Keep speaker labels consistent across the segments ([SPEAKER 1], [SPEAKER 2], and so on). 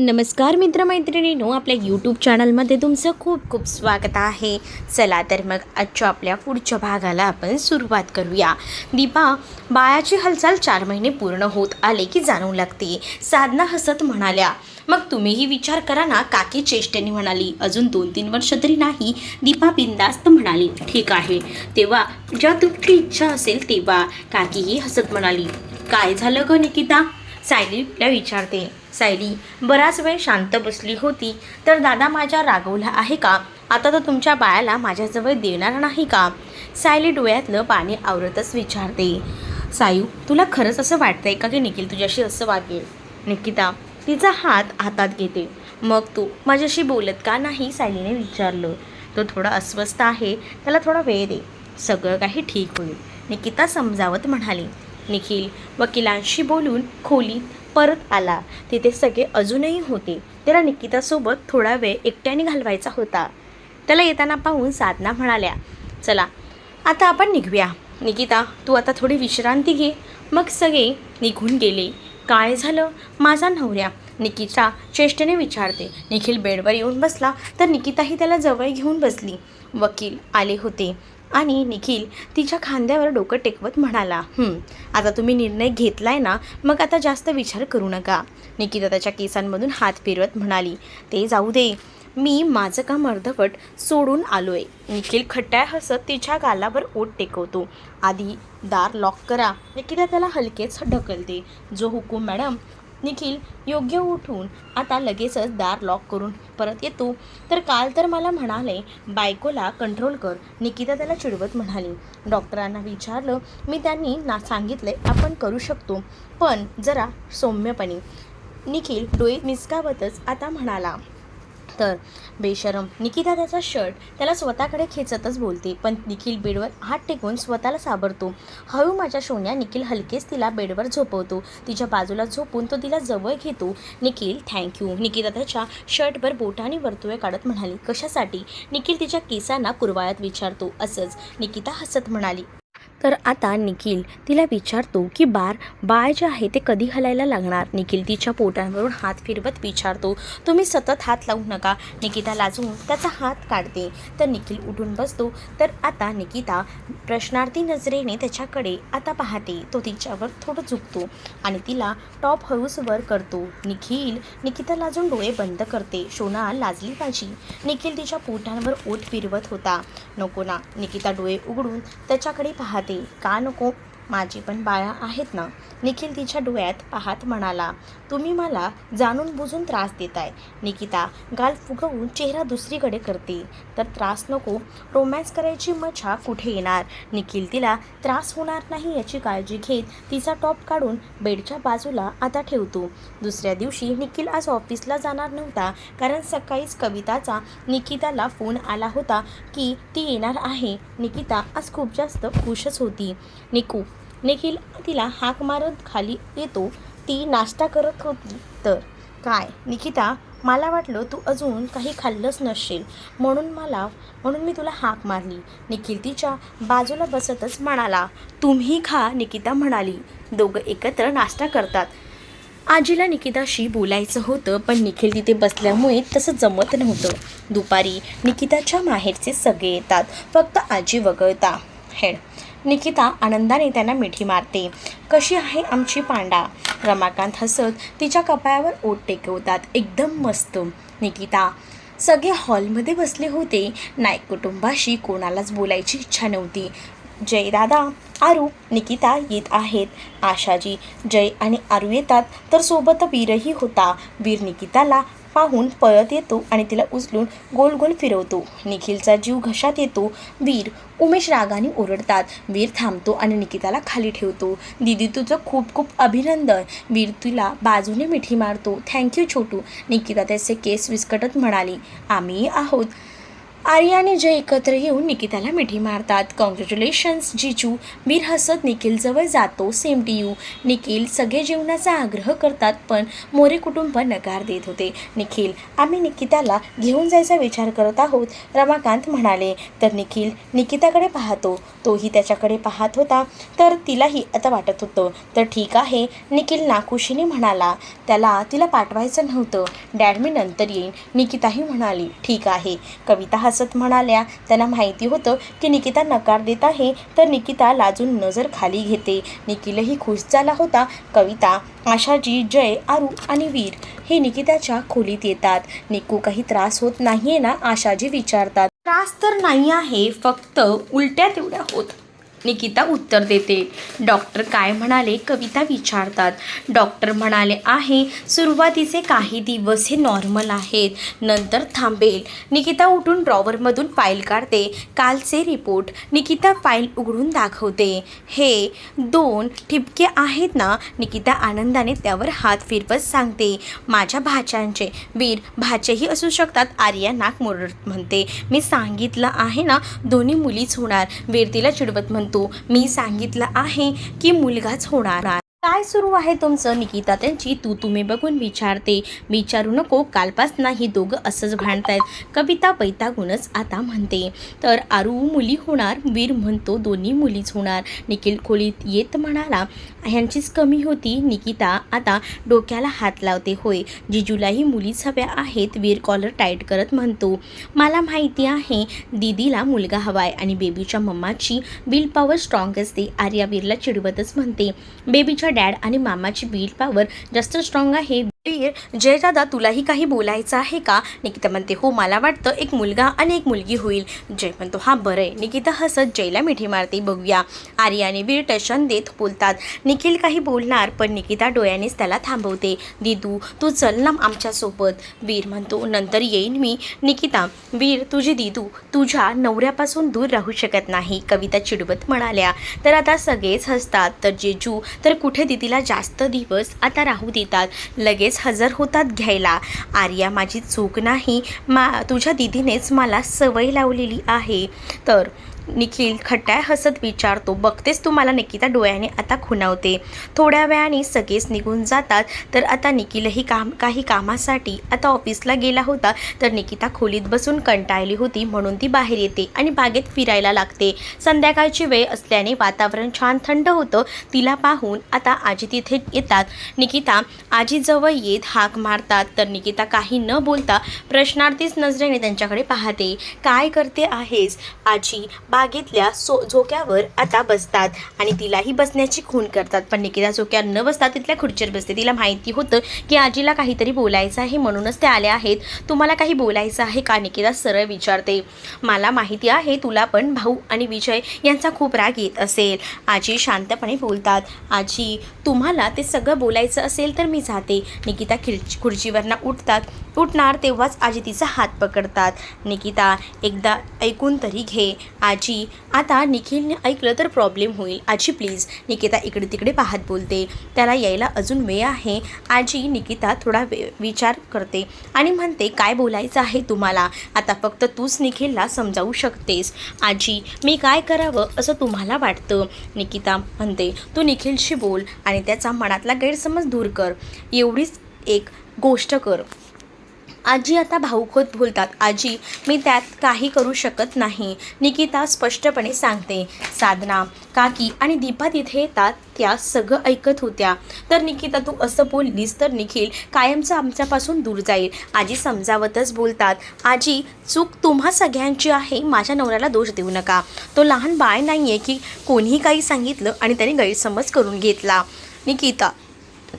[SPEAKER 1] नमस्कार मित्रमैत्रिणींनो आपल्या यूट्यूब चॅनलमध्ये तुमचं खूप खूप स्वागत आहे. चला तर मग आजच्या आपल्या पुढच्या भागाला आपण सुरुवात करूया. दीपा बाळाची हालचाल चार महिने पूर्ण होत आले की जाणवू लागते. साधना हसत म्हणाल्या मग तुम्हीही विचार करा ना काकी चेष्टेने म्हणाली. अजून दोन तीन वर्ष तरी नाही दीपा बिंदास्त म्हणाली. ठीक आहे. तेव्हा ज्या तुमची इच्छा असेल तेव्हा काकीही हसत म्हणाली. काय झालं ग निकिता? सायली विचारते. सायली बराच वेळ शांत बसली होती. तर दादा माझ्या रागवला आहे का? आता तर तुमच्या बाळाला माझ्याजवळ देणार नाही का? सायली डोळ्यातलं पाणी आवरतच विचारते. सायू तुला खरंच असं वाटतंय का की निखिल तुझ्याशी असं वागेल? निकिता तिचा हात हातात घेते. मग तू माझ्याशी बोलत का नाही? सायलीने विचारलं. तो थोडा अस्वस्थ आहे. त्याला थोडा वेळ दे. सगळं काही ठीक होईल. निकिता समजावत म्हणाली. निखिल वकिलांशी बोलून खोलीत परत आला. तिथे सगळे अजूनही होते. त्याला निकितासोबत थोडा वेळ एकट्याने घालवायचा होता. त्याला येताना पाहून साधना म्हणाल्या चला आता आपण निघूया. निकिता तू आता थोडी विश्रांती घे. मग सगळे निघून गेले. काय झालं? माझा नवऱ्या निकिता चेष्टेने विचारते. निखिल बेडवर येऊन बसला तर निकिताही त्याला जवळ घेऊन बसली. वकील आले होते. आणि निखिल तिच्या खांद्यावर डोकं टेकवत म्हणाला आता तुम्ही निर्णय घेतलाय ना मग आता जास्त विचार करू नका. निकिता त्याच्या केसांमधून हात फिरवत म्हणाली ते जाऊ दे मी माझं काम अर्धवट सोडून आलोय. निखिल खट्ट्या हसत तिच्या गालावर ओट टेकवतो. आधी दार लॉक करा निकिता त्याला हलकेच ढकलते. जो हुकूम मॅडम निखिल योग्य उठून आता लगेचच दार लॉक करून परत येतो. तर काल तर मला म्हणाले बायकोला कंट्रोल कर. निकिता त्याला चिडवत म्हणाली. डॉक्टरांना विचारलं मी त्यांनी ना सांगितले आपण करू शकतो. पण जरा सौम्यपणे. निखिल डोळे मिसकावतच आता म्हणाला तर. बेशरम. निकिता त्याचा शर्ट त्याला स्वतःकडे खेचतच बोलते पण निखिल बेडवर हात टेकून स्वतःला साबरतो. हळू माझ्या सोन्या निखिल हलकेच तिला बेडवर झोपवतो. तिच्या बाजूला झोपून तो तिला जवळ घेतो. निखिल थँक्यू निकिता त्याच्या शर्टवर बोटाने वर्तुळे काढत म्हणाली कशासाठी? निखिल तिच्या केसांना कुरवाळ्यात विचारतो. असंच निकिता हसत म्हणाली तर आता निखिल तिला विचारतो की बार बाळ जे आहे ते कधी हलायला लागणार? निखिल तिच्या पोटांवरून हात फिरवत विचारतो तुम्ही सतत हात लावू नका. निकिता लाजून त्याचा हात काढते. तर निखिल उठून बसतो. तर आता निकिता प्रश्नार्थी नजरेने त्याच्याकडे आता पाहते. तो तिच्यावर थोडं झुकतो आणि तिला टॉप हळूच करतो. निखिल निकिता लाजून डोळे बंद करते. शोना लाजली पाहिजे निखिल तिच्या पोटांवर ओठ फिरवत होता. नको ना. निकिता डोळे उघडून त्याच्याकडे पाहते का नको माझी पण बाळा आहेत ना. निखिल तिच्या डोळ्यात पाहत म्हणाला तुम्ही मला जाणून बुजून त्रास देताय. निकिता गाल फुगवून चेहरा दुसरीकडे करते. तर त्रास नको रोमॅन्स करायची मजा कुठे येणार? निखिल तिला त्रास होणार नाही याची काळजी घेत तिचा टॉप काढून बेडच्या बाजूला आता ठेवतो. दुसऱ्या दिवशी निखिल आज ऑफिसला जाणार नव्हता कारण सकाळीच कविताचा निकिताला फोन आला होता की ती येणार आहे. निकिता आज खूप जास्त खुशच होती. निकू निखिल तिला हाक मारत खाली येतो. ती नाश्ता करत होती. तर काय? निकिता मला वाटलं तू अजून काही खाल्लंच नसशील. म्हणून मला म्हणून मी तुला हाक मारली. निखिल तिच्या बाजूला बसतच म्हणाला तुम्ही खा निकिता म्हणाली. दोघं एकत्र नाश्ता करतात. आजीला निकिताशी बोलायचं होतं पण निखिल तिथे बसल्यामुळे तसं जमत नव्हतं. दुपारी निकिताच्या माहेरचे सगळे येतात. फक्त आजी वगळता. हेड निकिता आनंदाने त्यांना मिठी मारते. कशी आहे आमची पांडा? रमाकांत हसत तिच्या कपाळावर ओट टेकवतात. एकदम मस्त. निकिता सगळे हॉलमध्ये बसले होते. नाईक कुटुंबाशी कोणालाच बोलायची इच्छा नव्हती. जय दादा आरू निकिता येत आहेत. आशाजी जय आणि आरू येतात. तर सोबत वीरही होता. वीर निकिताला पाहून पळत येतो आणि तिला उचलून गोल गोल फिरवतो. निखिलचा जीव घशात येतो. वीर उमेश रागाने ओरडतात. वीर थांबतो आणि निकिताला खाली ठेवतो. दीदी तुझं खूप खूप अभिनंदन. वीर तुला बाजूने मिठी मारतो. थँक्यू छोटू. निकिता त्याचे केस विस्कटत म्हणाली आम्ही आहोत. आर्या आणि जय एकत्र येऊन निकिताला मिठी मारतात. कॉन्ग्रॅच्युलेशन्स जिजू. वीर हसत निखिलजवळ जातो. सेम टी यू निखिल सगळे जेवणाचा आग्रह करतात पण मोरे कुटुंब नकार देत होते. निखिल आम्ही निकिताला घेऊन जायचा विचार करत आहोत रमाकांत म्हणाले. तर निखिल निकिताकडे पाहतो. तोही त्याच्याकडे पाहत होता. तर तिलाही आता वाटत होतं. तर ठीक आहे निखिल नाखुशीने म्हणाला. त्याला तिला पाठवायचं नव्हतं. डॅड मी नंतर येईन निकिताही म्हणाली. ठीक आहे. कविता हस हसत म्हणाल्या त्यांना माहिती होतं की निकिता नकार देत आहे तर निकिता लाजून नजर खाली घेते. निखिलही खुश झाला होता. कविता आशाजी जय आरू आणि वीर हे निकिताच्या खोलीत येतात. निकू काही त्रास होत नाहीये ना आशाजी विचारतात. त्रास तर नाही आहे फक्त उलट्या तेवढ्या होत निकिता उत्तर देते. डॉक्टर काय म्हणाले? कविता विचारतात. डॉक्टर म्हणाले आहे सुरुवातीचे काही दिवस हे नॉर्मल आहेत. नंतर थांबेल. निकिता उठून ड्रॉवरमधून फाईल काढते. कालचे रिपोर्ट निकिता फाईल उघडून दाखवते. हे दोन ठिपके आहेत ना? निकिता आनंदाने त्यावर हात फिरवत सांगते. माझ्या भाच्यांचे वीर भाचेही असू शकतात आर्या नाक मुरत म्हणते. मी सांगितलं आहे ना दोन्ही मुलीच होणार. वीर तिला चिडवत म्हणते. मी सांगितलं आहे की मुलगाच होणार काय सुरू आहे तुमचं? निकिता त्यांची तू तुम्ही बघून विचारते. विचारू नको कालपास नाही दोघं असंच भांडतायत. कविता पैतागूनच आता म्हणते. तर आरू मुली होणार वीर म्हणतो दोन्ही मुलीच होणार. निखिल खोलीत येत म्हणाला ह्यांचीच कमी होती निकिता. आता डोक्याला हात लावते होय. जिजूलाही मुलीच हव्या आहेत वीर कॉलर टाईट करत म्हणतो. मला माहिती आहे दीदीला मुलगा हवाय आणि बेबीच्या मम्माची बिल पॉवर स्ट्रॉंग असते. आर्या वीरला चिडवतच म्हणते. बेबीच्या डॅड आणि मामाची बिल पॉवर जास्त स्ट्रॉंग आहे. वीर जय दादा तुलाही काही बोलायचं आहे का? निकिता म्हणते हो मला वाटतं एक मुलगा आणि एक मुलगी होईल. जय म्हणतो हा बरं आहे. निकिता हसत जयला मिठी मारते बघूया. आर्याने वीर टशन देत बोलतात निखिल काही बोलणार पण निकिता डोळ्यानेच त्याला थांबवते. दिदू तू चल ना आमच्यासोबत. वीर म्हणतो नंतर येईन मी. निकिता वीर तुझी दिदू तुझ्या नवऱ्यापासून दूर राहू शकत नाही कविता चिडवत म्हणाल्या. तर आता सगळेच हसतात तर जेजू तर कुठे दिदीला जास्त दिवस आता राहू देतात. लगेच हजर होतात घ्यायला. आर्या माझी चूक नाही. मा तुझ्या दिदीनेच मला सवय लावलेली आहे. तर निखिल खट्याळ हसत विचारतो बघतेस तू मला निकिता डोळ्याने? आता खुणावते. थोड्या वेळाने सगळेच निघून जातात. तर आता निखिलही काम काही कामासाठी आता ऑफिसला गेला होता. तर निकिता खोलीत बसून कंटाळली होती. म्हणून ती बाहेर येते आणि बागेत फिरायला लागते. संध्याकाळची वेळ असल्याने वातावरण छान थंड होतं. तिला पाहून आता आजी तिथे येतात. निकिता आजीजवळ येत हाक मारतात. तर निकिता काही न बोलता प्रश्नार्थीच नजरेने त्यांच्याकडे पाहते. काय करते आहेस? आजी बागेतल्या सो झोक्यावर आता बसतात आणि तिलाही बसण्याची खून करतात. पण निकिता झोक्यावर न बसता तिथल्या खुर्चीवर बसते. तिला माहिती होतं की आजीला काहीतरी बोलायचं आहे म्हणूनच ते आले आहेत. तुम्हाला काही बोलायचं आहे का? निकिता सरळ विचारते. मला माहिती आहे तुला पण भाऊ आणि विजय यांचा खूप राग येत असेल. आजी शांतपणे बोलतात. आजी तुम्हाला ते सगळं बोलायचं असेल तर मी जाते. निकिता खिर खुर्चीवरनं उठतात. उठणार तेव्हाच आजी तिचा हात पकडतात. निकिता एकदा ऐकून तरी घे. आजी आता निखिलने ऐकलं तर प्रॉब्लेम होईल. आजी प्लीज निकिता इकडे तिकडे पाहत बोलते. त्याला यायला अजून वेळ आहे. आजी निकिता थोडा वे विचार करते आणि म्हणते काय बोलायचं आहे तुम्हाला? आता फक्त तूच निखिलला समजावू शकतेस. आजी मी काय करावं? असं तुम्हाला वाटतं. निकिता म्हणते तू निखिलशी बोल आणि त्याचा मनातला गैरसमज दूर कर. एवढीच एक गोष्ट कर. आजी आता भाऊखोत भूलतात बोलतात. आजी मी त्यात काही करू शकत नाही. निकिता स्पष्टपणे सांगते साधना काकी आणि दीपा तिथे येतात त्या सगळं ऐकत होत्या. तर निकिता तू असं बोललीस तर निखिल कायमचं आमच्यापासून दूर जाईल. आजी समजावतच बोलतात. आजी चूक तुम्हा सगळ्यांची आहे माझ्या नवऱ्याला दोष देऊ नका. तो लहान बाळ नाही आहे की कोणीही काही सांगितलं आणि त्याने गैरसमज करून घेतला. निकिता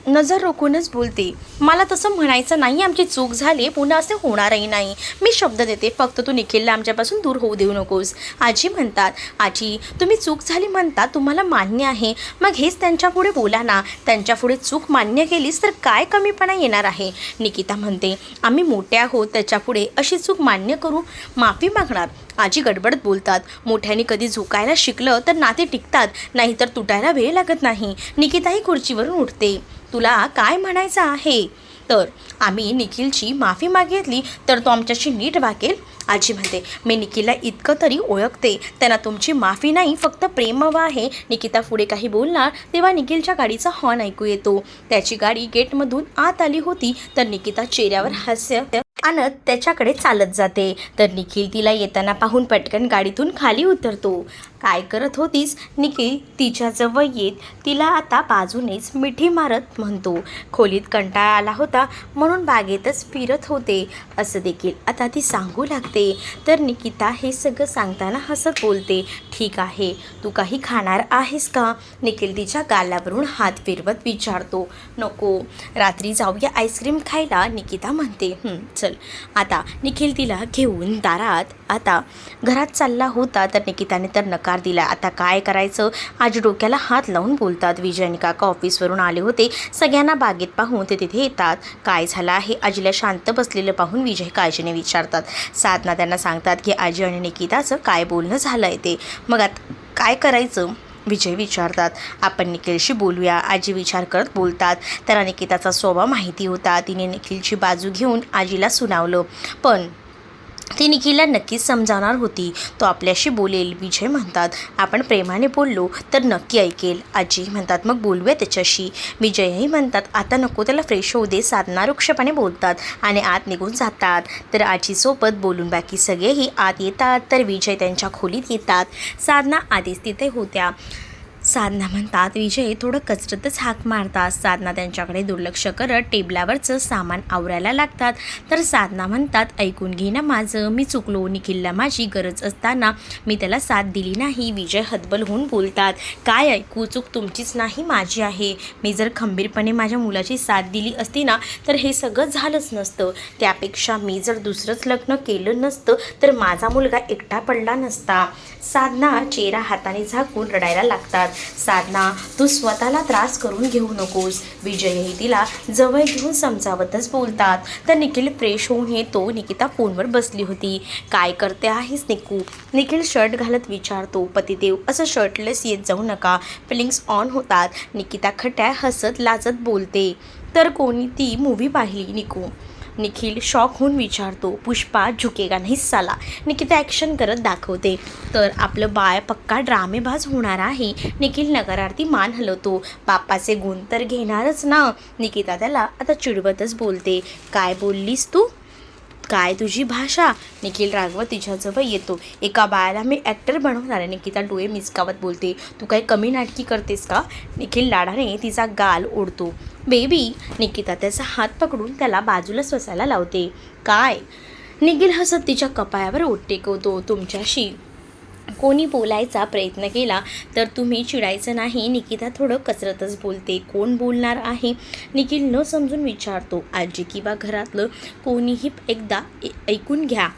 [SPEAKER 1] नजर रोखूनच बोलते. मला तसं म्हणायचं नाही आमची चूक झाली पुन्हा असे होणारही नाही. मी शब्द देते फक्त तू निखिलला आमच्यापासून दूर होऊ देऊ नकोस. आजी म्हणतात आजी तुम्ही चूक झाली म्हणता तुम्हाला मान्य आहे. मग हेच त्यांच्यापुढे बोला ना. त्यांच्यापुढे चूक मान्य केलीस तर काय कमीपणा येणार आहे? निकिता म्हणते आम्ही मोठे आहोत त्याच्यापुढे अशी चूक मान्य करू? माफी मागणार. आजी गडबडत बोलतात. मोठ्याने कधी झुकायला शिकलं तर नाते टिकतात. नाहीतर तुटायला वेळ लागत नाही. निकिताही खुर्चीवरून उठते. तुला काय म्हणायचं आहे? तर आम्ही निखिलची माफी मागितली तर तो आमच्याशी नीट वागेल. आजी म्हणते मी निखिलला इतकं तरी ओळखते. त्यांना तुमची माफी नाही फक्त प्रेम हवं आहे. निकिता पुढे काही बोलणार तेव्हा निखिलच्या गाडीचा हॉर्न ऐकू येतो. त्याची गाडी गेटमधून आत आली होती तर निकिता चेहऱ्यावर हास्य आणत त्याच्याकडे चालत जाते. तर निखिल तिला येताना पाहून पटकन गाडीतून खाली उतरतो. काय करत होतीस? निखिल तिच्याजवळ येत तिला आता बाजूनेच मिठी मारत म्हणतो. खोलीत कंटाळा आला होता म्हणून बागेतच फिरत होते. असं देखील आता ती सांगू लागते. तर निकिता हे सगळं सांगताना हसत बोलते. ठीक आहे तू काही खाणार आहेस का? निखिल तिच्या गालावरून हात फिरवत विचारतो. नको रात्री जाऊया आईस्क्रीम खायला निकिता म्हणते. चल. चल आता निखिल तिला घेऊन दारात आता घरात चालला होता तर निकिताने तर नकार दिला. आता काय करायचं? आज डोक्याला हात लावून बोलतात विजय आणि काका ऑफिसवरून आले होते. सगळ्यांना बागेत पाहून ते तिथे येतात. काय झालं आहे? आजीला शांत बसलेलं पाहून विजय काळजीने विचारतात. साधना त्यांना सांगतात की आजी आणि निकिताचं काय बोलणं झालं आहे ते? मग आता काय करायचं? विजय विचारतात. आपण निखिलशी बोलूया. आजी विचार करत बोलतात. त्याला निकिताचा स्वभाव माहिती होता. तिने निखिलची बाजू घेऊन आजीला सुनावलं. पण ती निखिलला नक्कीच समजावणार होती. तो आपल्याशी बोलेल विजय म्हणतात. आपण प्रेमाने बोललो तर नक्की ऐकेल. आजी म्हणतात मग बोलूया त्याच्याशी. विजयही म्हणतात आता नको त्याला फ्रेश होऊ दे. साधना वृक्षपणे बोलतात आणि आत निघून जातात. तर आजीसोबत बोलून बाकी सगळेही आत येतात. तर विजय त्यांच्या खोलीत येतात. साधना आधीच तिथे होत्या. साधना म्हणतात विजय थोडं कचरतच हाक मारतात. साधना त्यांच्याकडे दुर्लक्ष करत टेबलावरचं सामान आवरायला लागतात. तर साधना म्हणतात ऐकून घे ना माझं मी चुकलो निखिलला माझी गरज असताना मी त्याला साथ दिली नाही. विजय हतबल होऊन बोलतात काय ऐकू चूक तुमचीच नाही माझी आहे. मी जर खंबीरपणे माझ्या मुलाची साथ दिली असती ना तर हे सगळं झालंच नसतं. त्यापेक्षा मी जर दुसरंच लग्न केलं नसतं तर माझा मुलगा एकटा पडला नसता. साधना चेहरा हाताने झाकून रडायला लागतात. साधना तू स्वतःला त्रास करून घेऊ नकोस. विजयही तिला जवळ घेऊन समजावतच बोलतात. तर निखिल फ्रेश होऊन येतो निकिता फोनवर बसली होती. काय करते आहेस निकू? निखिल शर्ट घालत विचारतो. पतिदेव असं शर्टलेस येत जाऊ नका. फिलिंग्स ऑन होतात. निकिता खट्या हसत लाजत बोलते. तर कोणी ती मूवी पाहिली निकू? निखिल शॉक होऊन विचारतो पुष्पा झुकेगा नाही साला. निकिता ॲक्शन करत दाखवते. तर आपलं बाळ पक्का ड्रामेबाज होणार आहे. निखिल नकारार्थी मान हलवतो. बाप्पाचे गुण तर घेणारच ना. निकिता त्याला आता चिडवतच बोलते. काय बोललीस तू? काय तुझी भाषा? निखिल राघव तिच्याजवळ येतो. एका बाळाला मी ॲक्टर बनवणार आहे. निकिता डोळे मिचकावत बोलते. तू काही कमी नाटकी करतेस का? निखिल लाडाने तिचा गाल ओढतो. बेबी निकिता त्याचा हात पकडून त्याला बाजूला स्वसायला लावते. काय? निखिल हसत तिच्या कपाळावर ओट टेकवतो. तुमच्याशी कोणी बोलायचा प्रयत्न केला तर तुम्ही चिडायचं नाही. निकिता थोडं कचरतच बोलते. कोण बोलणार आहे? निखिल न समजून विचारतो. आजी किंवा घरातलं कोणीही एकदा ऐकून घ्या.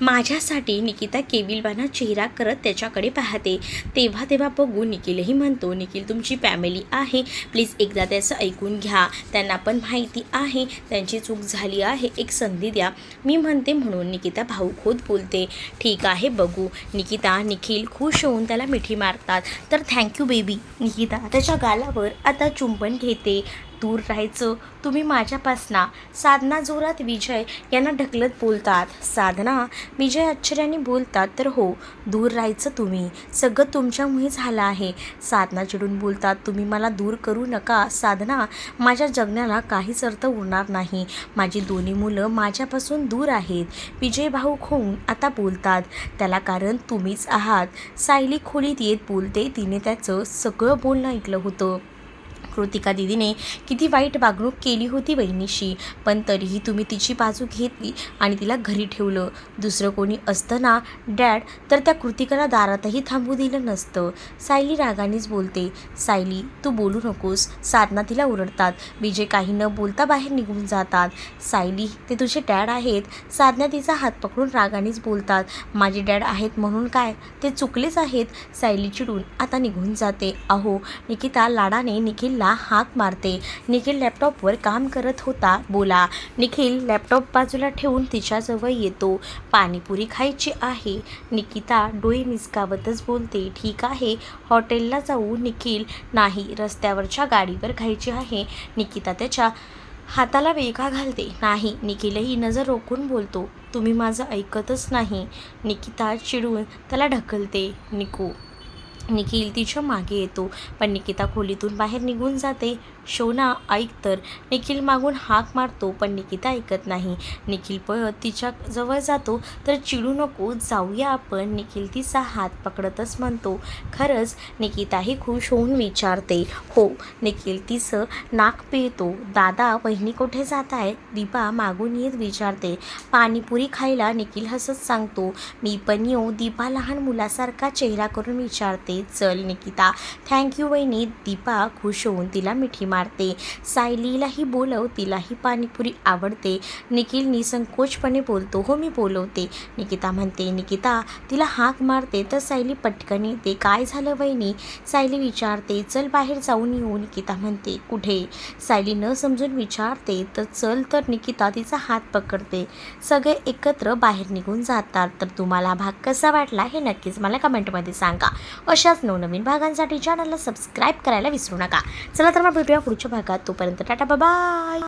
[SPEAKER 1] माझ्यासाठी निकिता केविलवाना चेहरा करत त्याच्याकडे पाहते. तेव्हा तेव्हा बघू निखिलही म्हणतो निखिल तुमची फॅमिली आहे. प्लीज एकदा त्याचं ऐकून घ्या. त्यांना पण माहिती आहे. त्यांची चूक झाली आहे. एक संधी द्या. मी म्हणते म्हणून निकिता भाऊ खोद बोलते. ठीक आहे बघू. निकिता निखिल खुश होऊन त्याला मिठी मारतात. तर थँक्यू बेबी निकिता त्याच्या गालावर आता चुंबन घेते. दूर राहायचं. तुम्ही माझ्यापासना साधना जोरात विजय यांना ढकलत बोलतात. साधना विजय आश्चर्याने बोलतात तर हो दूर राहायचं तुम्ही. सगळं तुमच्यामुळे झालं आहे. साधना चिडून बोलतात तुम्ही मला दूर करू नका. साधना माझ्या जगण्याला काहीच अर्थ उरणार नाही. माझी दोन्ही मुलं माझ्यापासून दूर आहेत. विजय भाऊ होऊन आता बोलतात त्याला कारण तुम्हीच आहात. सायली खोलीत येत बोलते तिने त्याचं सगळं बोलणं ऐकलं होतं. कृतिका दिदीने किती वाईट वागणूक केली होती बहिणीशी पण तरीही तुम्ही तिची बाजू घेतली आणि तिला घरी ठेवलं. दुसरं कोणी असतं ना डॅड तर त्या कृतिकाला दारातही थांबू दिलं नसतं. सायली रागानेच बोलते सायली तू बोलू नकोस. साधना तिला ओरडतात. विजय काही न बोलता बाहेर निघून जातात. सायली ते तुझे डॅड आहेत. साधना तिचा हात पकडून रागानेच बोलतात. माझे डॅड आहेत म्हणून काय? ते चुकलेच आहेत. सायली चिडून आता निघून जाते. अहो निकिता लाडाने निखिलला हाक मारते. निखिल लॅपटॉपवर काम करत होता. बोला निखिल लॅपटॉप बाजूला ठेवून तिच्याजवळ येतो. पाणीपुरी खायची आहे. निकिता डोळे मिसकावतच बोलते. ठीक आहे हॉटेलला जाऊ निखिल. नाही रस्त्यावरच्या गाडीवर खायची आहे. निकिता त्याच्या हाताला वेगा घालते. नाही निखिलही नजर रोखून बोलतो. तुम्ही माझं ऐकतच नाही. निकिता चिडून त्याला ढकलते. निकू निखिल तिच्यामागे येतो. पण निकिता खोलीतून बाहेर निघून जाते. शोना ऐक तर. निखिल मागून हाक मारतो पण निकिता ऐकत नाही. निखिल पळत तिच्या जवळ जातो. तर चिडू नको जाऊया आपण. निखिल तिचा हात पकडतच म्हणतो. खरंच निकिताही खुश होऊन विचारते. हो निखिल तिचं नाक पिळतो. दादा बहिणी कुठे जात आहे दीपा मागून येत विचारते. पाणीपुरी खायला निखिल हसत सांगतो. मी पण येऊ. दीपा लहान मुलासारखा चेहरा करून विचारते. चल निकिता. थँक्यू वहिनी. दीपा खुश होऊन तिला मिठी मारते. सायलीलाही बोलव तिलाही पाणीपुरी आवडते. निखिल निसंकोचपणे बोलतो हो मी बोलवते. निकिता म्हणते निकिता तिला हाक मारते तर सायली पटकन येते. काय झालं वहिनी? सायली विचारते चल बाहेर जाऊन येऊ. निकिता म्हणते कुठे? सायली न समजून विचारते तर चल तर निकिता तिचा हात पकडते. सगळे एकत्र बाहेर निघून जातात. तर तुम्हाला भाग कसा वाटला हे नक्कीच मला कमेंटमध्ये सांगा. अशाच नवनवीन भागांसाठी चॅनलला सबस्क्राईब करायला विसरू नका. चला तर मग भेटूया पुढच्या भागात. तोपर्यंत टाटा बाय